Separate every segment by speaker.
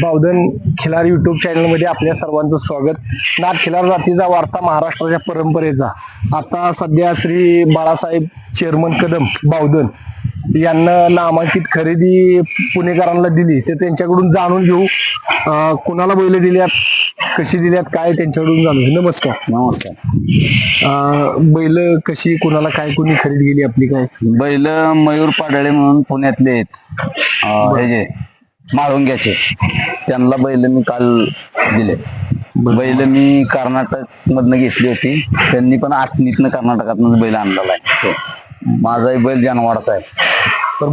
Speaker 1: बावधन खिलार YouTube चॅनलमध्ये आपल्या सर्वांचं स्वागत. नाथ खिलार जातीचा वारसा महाराष्ट्राच्या परंपरेचा. आता सध्या श्री बाळासाहेब चेअरमन कदम बावधन यांना नामांकित खरेदी पुणेकरांना दिली. ते त्यांच्याकडून जाणून घेऊ. कुणाला बैल दिल्यात? कशी दिल्यात? काय त्यांच्याकडून जाणून घेऊ. नमस्कार.
Speaker 2: नमस्कार.
Speaker 1: बैल कशी कुणाला काय कोणी खरेदी केली आपली काय?
Speaker 2: बैल मयूर पाडळे म्हणून पुण्यातले आहेत. जे माळुंग्याचे त्यांना बैल मी काल दिले. बैल मी कर्नाटक मधनं घेतली होती. त्यांनी पण आतनीतनं कर्नाटकातनं बैल आणलेला आहे. माझाही बैल जानवाडाचा आहे.
Speaker 1: तर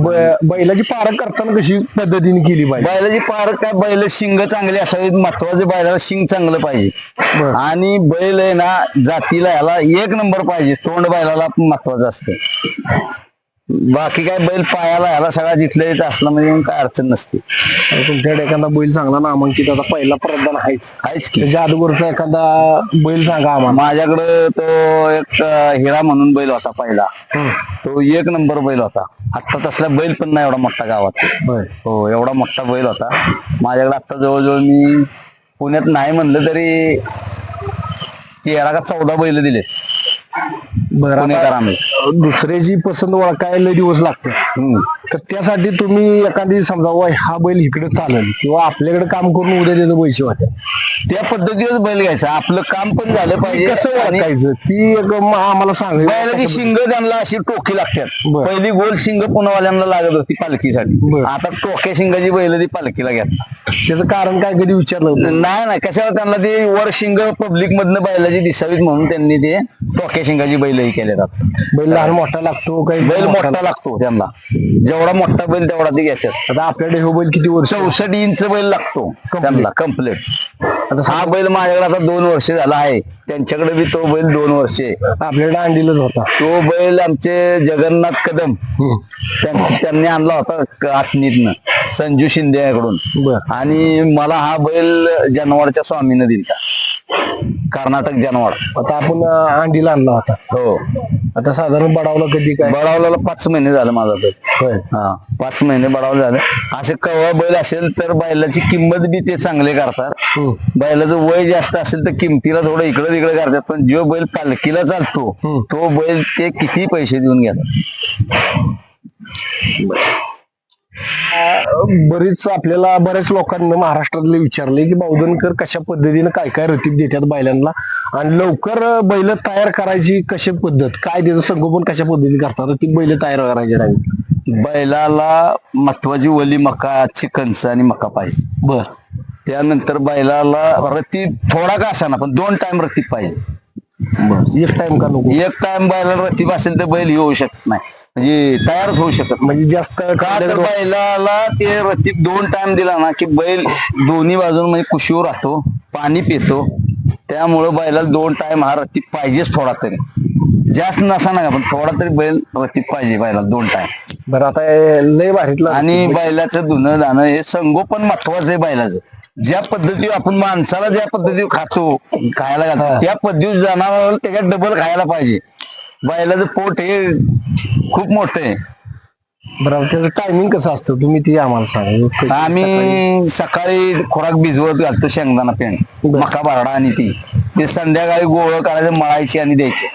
Speaker 1: बैलाची पारख करताना कशी पद्धतीने केली पाहिजे?
Speaker 2: बैलाची पार काय बैल शिंग चांगली असावीत महत्त्वाचे बैलाला शिंग चांगलं पाहिजे. आणि बैल आहे ना जातीला ह्याला एक नंबर पाहिजे. तोंड बैलाला महत्वाचं असतं. बाकी काय बैल पायाला ह्याला सगळा जिथल्या तिथं असला म्हणजे मग काय अडचण नसते.
Speaker 1: तुमच्याकडे एखादा बैल चांगला नामांकित आता पहिला प्रदान आहेच.
Speaker 2: आहेच की.
Speaker 1: त्याच्या अगोदरचा एखादा बैल सांगा आम्हाला.
Speaker 2: माझ्याकडं तो एक हिरा म्हणून बैल होता पहिला. तो एक नंबर बैल होता. आता तसला बैल पण नाही एवढा मोठा गावात. हो एवढा मोठा बैल होता. माझ्याकडे आता जवळजवळ मी पुण्यात नाही म्हणलं तरी तेरा का चौदा बैल दिले पुणेकरांनी
Speaker 1: दुसऱ्याची पसंत ओळखायला दिवस लागते
Speaker 2: हम्म.
Speaker 1: तर त्यासाठी तुम्ही एखादी समजा "वा, हा बैल इकडे चालेल किंवा आपल्याकडे काम करून उद्या त्याचं पैसे होते
Speaker 2: त्या पद्धतीवर बैल घ्यायचा. आपलं काम पण झालं पाहिजे
Speaker 1: कसं ओळखायचं? ती एक म- आम्हाला सांगायचं
Speaker 2: बैलाची शिंग त्यांना अशी टोकी लागतात.
Speaker 1: बरं.
Speaker 2: पहिली गोल शिंग पुण्यावाल्यांना लागत होती पालखीसाठी.
Speaker 1: बरं.
Speaker 2: आता टोक्या शिंगाची बैल ती पालखीला घेतात.
Speaker 1: त्याचं कारण काय कधी विचारलं होतं?
Speaker 2: नाही नाही. कशावर त्यांना ते वर शिंग पब्लिक मधनं बैलाची दिसावीत म्हणून त्यांनी ते टोक्या शिंगाची बैलही केले जातात
Speaker 1: बैल लहान मोठा लागतो काही
Speaker 2: बैल मोठा लागतो त्यांना. जेवढा मोठा बैल तेवढा ते घेतात.
Speaker 1: आता आपल्याकडे हे बैल किती वर्ष?
Speaker 2: चौसष्ट इंच बैल लागतो त्यांना कंप्लीट
Speaker 1: आता
Speaker 2: हा बैल माझ्याकडे आता दोन वर्ष झाला आहे. त्यांच्याकडे बी तो बैल दोन वर्ष.
Speaker 1: आपल्याकडे अंडीलच होता.
Speaker 2: तो बैल आमचे जगन्नाथ कदम. त्यांची त्यांनी आणला होता आतनीतनं संजू शिंदे याकडून. आणि मला हा बैल जनवाडच्या स्वामीनं दिलता. कर्नाटक जनवाड
Speaker 1: आता आपण अं, अंडीला आणला होता.
Speaker 2: हो.
Speaker 1: आता साधारण बडावला कधी काय?
Speaker 2: बडावल्याला पाच महिने झालं माझा बैल.
Speaker 1: होय.
Speaker 2: हा पाच महिने बडावलं झालं. असे कवा बैल असेल तर बैलाची किंमत बी ते चांगले करतात.
Speaker 1: हम्म.
Speaker 2: बैलाचं वय जास्त असेल तर किमतीला थोडं इकडं तिकडे करतात पण जो बैल पालखीला चालतो. तो बैल ते किती पैसे देऊन घेतात?
Speaker 1: बरीच आपल्याला बऱ्याच लोकांना महाराष्ट्रातले विचारले की बावधनकर कशा पद्धतीने काय काय रतीब देतात बैलांना? आणि लवकर बैल तयार करायची कशी पद्धत? काय त्याचं संगोपन कशा पद्धतीने करतात? रतीब बैल तयार करायचे नाही
Speaker 2: बैलाला महत्वाची वली मका चिकनचं आणि मका पाहिजे.
Speaker 1: बर.
Speaker 2: त्यानंतर बैलाला रतीब थोडा का असा ना पण दोन टाइम रतीब पाहिजे.
Speaker 1: एक टाइम का नको?
Speaker 2: एक टाइम बैलाला रतीब असेल तर बैल येऊ शकत नाही. म्हणजे तयारच होऊ शकत.
Speaker 1: म्हणजे जास्त
Speaker 2: का तर बैलाला ते रतीब दोन टाइम दिला ना की बैल दोन्ही बाजून म्हणजे कुशीवर राहतो पाणी पितो. त्यामुळं बैलाला दोन टाइम हा रतीब पाहिजेच थोडा तरी. जास्त नसा ना पण थोडा तरी बैल रतीब पाहिजे बैलाला दोन टाइम
Speaker 1: बरं आता लय भारीतला
Speaker 2: आणि बैलाचं धुणं दाणं हे संगोपन महत्वाचं आहे बैलाचं. ज्या पद्धतीवर आपण माणसाला ज्या पद्धतीवर खातो खायला घालतो त्या पद्धतीवर जनावराला त्याच्यात डबल खायला पाहिजे. बैलाचं पोट हे खूप मोठं आहे.
Speaker 1: बरं त्याचं टायमिंग कसं असतं? तुम्ही ते आम्हाला सांगा. कशी
Speaker 2: आम्ही सकाळी? खोराक भिजवत घालतो शेंगदाणा पेंड. मका बारडा आणि ती. ते संध्याकाळी गोळ काढायचं मळायची आणि द्यायची.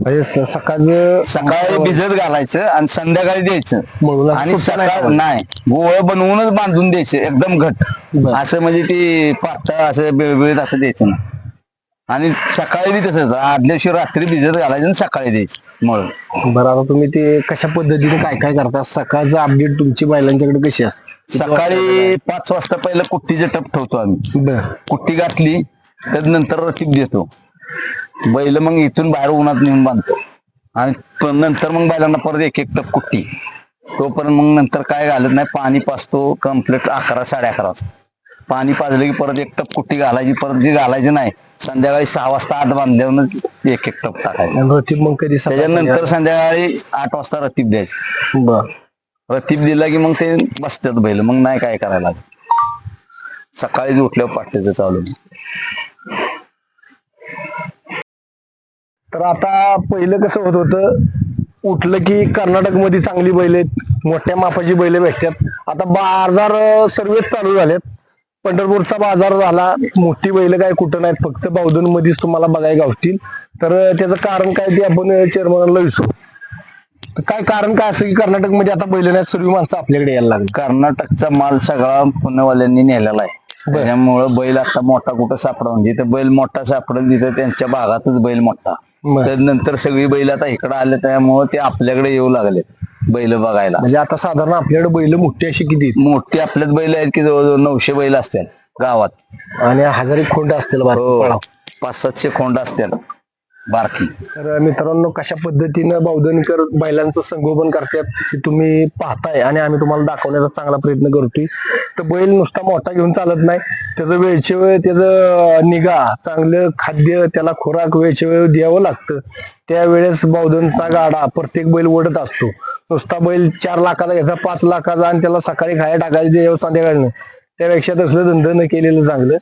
Speaker 1: म्हणजे स- सकाळचं
Speaker 2: सकाळी भिजत घालायचं आणि संध्याकाळी द्यायचं.
Speaker 1: मळून
Speaker 2: आणि
Speaker 1: सुट्टा नाही
Speaker 2: सकाळ
Speaker 1: करायचं.
Speaker 2: नाही गोळ बनवूनच बांधून द्यायचे एकदम घट.
Speaker 1: बरं.
Speaker 2: असं म्हणजे ती पातळ असं बिळबिळीत असं द्यायचं ना आणि सकाळी बी तसंच आदल्या दिवशी रात्री भिजत घालायचं आणि सकाळी द्यायचं मळून.
Speaker 1: बरं आता तुम्ही ते कशा पद्धतीने काय काय करता? सकाळचं अपडेट तुमची बैलांच्याकडे कशी असते?
Speaker 2: सकाळी पाच वाजता पहिलं कुट्टीचं टप ठेवतो आम्ही.
Speaker 1: बर.
Speaker 2: कुट्टी घातली त्यानंतर रतीब देतो. बैल मग इथून बाहेर उन्हात नेऊन बांधतो. आणि नंतर मग बैलांना परत एक एक टप कुट्टी. तोपर्यंत मग नंतर काय घालत नाही पाणी पाचतो कंप्लीट अकरा साडे अकरा वाजता. पाणी पाजलं की परत एक टप कुट्टी घालायची परत जी घालायची नाही संध्याकाळी सहा वाजता आठ बांधल्यावरच एक एक टप टाकायचं.
Speaker 1: रतीब मग कधी
Speaker 2: त्याच्यानंतर संध्याकाळी? आठ वाजता रतीब द्यायची.
Speaker 1: बर.
Speaker 2: रतीब दिला की मग ते बसतात बैल मग नाही काय करायला. सकाळी उठल्यावर पाट्याचं चालू.
Speaker 1: तर आता पहिलं कसं होत होतं उठलं की कर्नाटकमध्ये चांगली बैल आहेत मोठ्या मापाची बैल भेटतात. आता बाजार सर्वेच चालू झालेत. पंढरपूरचा बाजार झाला मोठी बैल काय कुठं नाहीत फक्त बावधन मध्येच तुम्हाला बघायला गावतील. तर त्याचं कारण काय ते आपण चेअरमनला विचारू. काय कारण काय असं की कर्नाटकमध्ये आता बैल नाही सर्व माणसं आपल्याकडे यायला लागली?
Speaker 2: कर्नाटकचा माल सगळा पुणेवाल्यांनी नेलेला आहे. त्याच्यामुळं बैल आता मोठा कुठं सापडा म्हणजे जिथं बैल मोठा सापडेल तिथं त्यांच्या भागातच बैल मोठा
Speaker 1: बरं.
Speaker 2: त्यानंतर सगळी बैल आता इकडे आले त्यामुळं ते आपल्याकडे येऊ लागले बैल बघायला
Speaker 1: म्हणजे आता साधारण आपल्याकडे बैल मोठी अशी किती?
Speaker 2: मोठी आपल्यात बैल आहेत की जवळजवळ नऊशे बैल असतील गावात
Speaker 1: आणि हजार एक खोंड असतील
Speaker 2: हो. पाच सातशे खोंड असतील बारकी.
Speaker 1: तर मित्रांनो कशा पद्धतीनं बावधनकर बैलांचं संगोपन करतात ते तुम्ही पाहताय आणि आम्ही तुम्हाला दाखवण्याचा चांगला प्रयत्न करतोय. तर बैल नुसता मोठा घेऊन चालत नाही. त्याचं वेळचे वेळ त्याचं निगा चांगलं खाद्य त्याला खुराक वेळचे वेळ द्यावं लागतं. त्यावेळेस बावधनचा गाडा प्रत्येक बैल ओढत असतो. नुसता बैल चार लाखाचा घ्यायचा पाच लाखाचा आणि त्याला सकाळी खाया टाकायचं संध्याकाळी संध्याकाळनं त्यापेक्षा तसलं धंद न केलेलं चांगलं.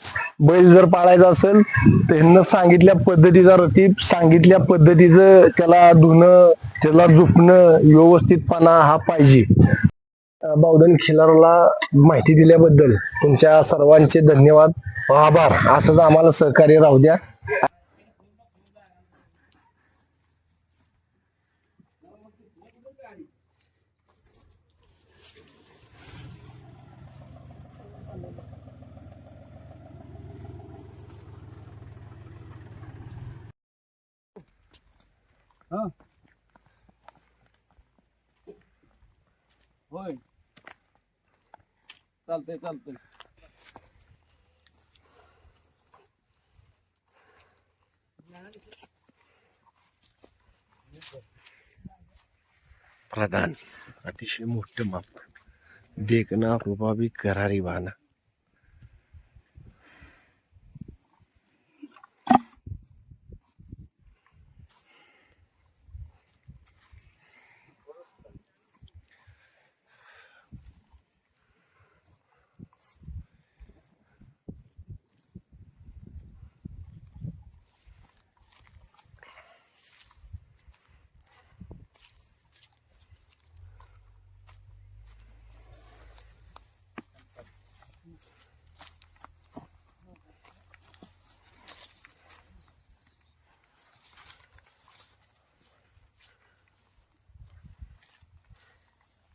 Speaker 1: बैल जर पाळायचा असेल तर ह्यांना सांगितल्या पद्धतीचा रतीब सांगितल्या पद्धतीचं त्याला धुणं त्याला झुपणं व्यवस्थितपणा हा पाहिजे. बावधन खिलारला माहिती दिल्याबद्दल तुमच्या सर्वांचे धन्यवाद आभार. असंच आम्हाला सहकार्य राहू द्या.
Speaker 2: होय. चालतंय चालतंय.
Speaker 1: प्रधान अतिशय मोठं माप. देखना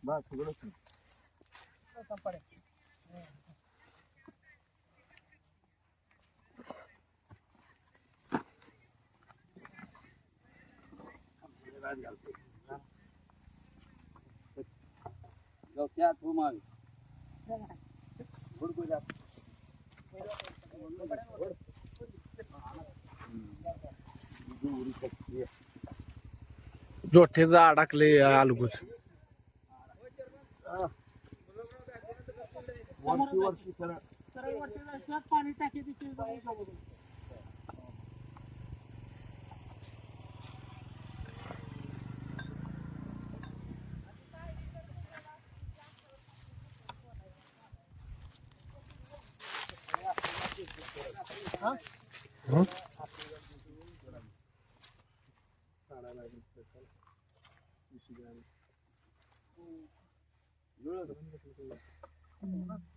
Speaker 1: रूपा भी करारी बाना जोठेचं अडकले अलगूच
Speaker 3: पाणी टाकी देखील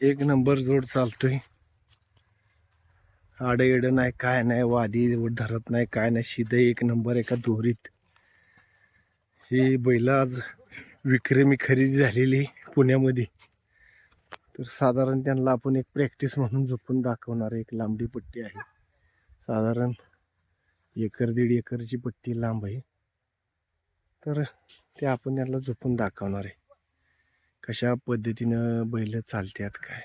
Speaker 1: एक नंबर जोड चालतोय. आड नाही काय नाही वादी धरत नाही काय नाही शिद एक नंबर एका दोरीत. ही बैल आज विक्रमी खरेदी झालेली पुण्यामध्ये. तर साधारण त्यांना आपण एक प्रॅक्टिस म्हणून झोपून दाखवणार एक लांबडी पट्टी आहे. साधारण एकर दीड एकरची पट्टी लांब आहे. तर ते आपण त्यांना झोपून दाखवणार आहे. कशा पद्धतीनं बैल चालतात काय?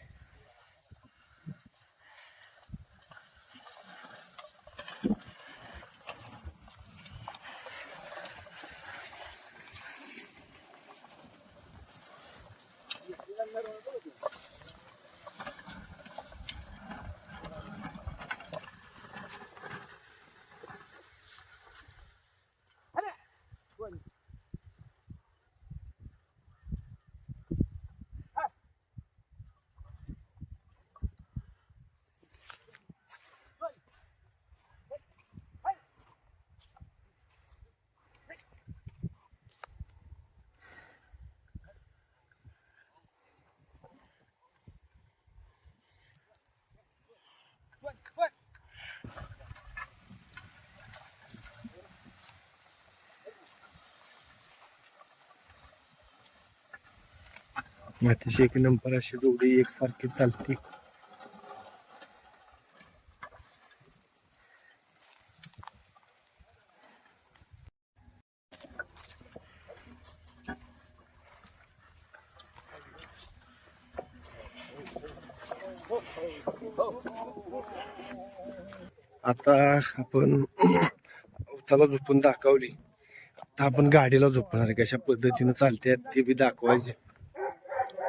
Speaker 1: अतिशय एक नंबर अशी जोडी एकसारखी चालते. आता आपण त्याला झोपून दाखवली. आता आपण गाडीला झोपणार कशा पद्धतीनं चालते ते बी दाखवायचे.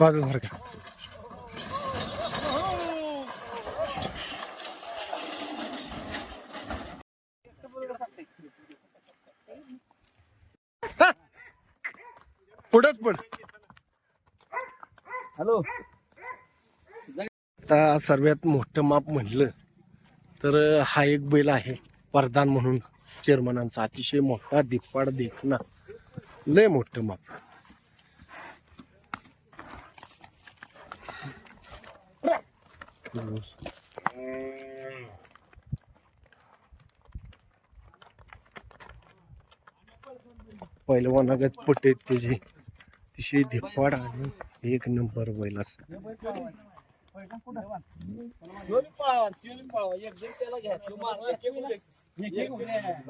Speaker 1: बाजू सारखा पुढंच पण.
Speaker 2: हॅलो.
Speaker 1: आता सर्वात मोठं माप म्हणलं तर हा एक बैल आहे प्रधान म्हणून चेअरमनांचा अतिशय मोठा दिप्पाड देखना लय मोठं माप. पहिलवानागत पट आहेत त्याचे तिशे धिप्पाड आणि एक नंबर बैल
Speaker 2: पळावा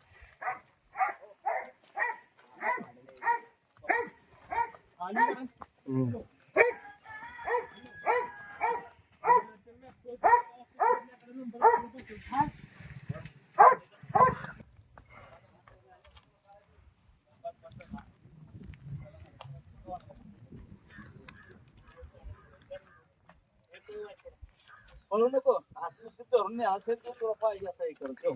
Speaker 3: म्हणू नको असं नुसतं धरून नाही असेल तर तुला पाहिजे असं हे करतो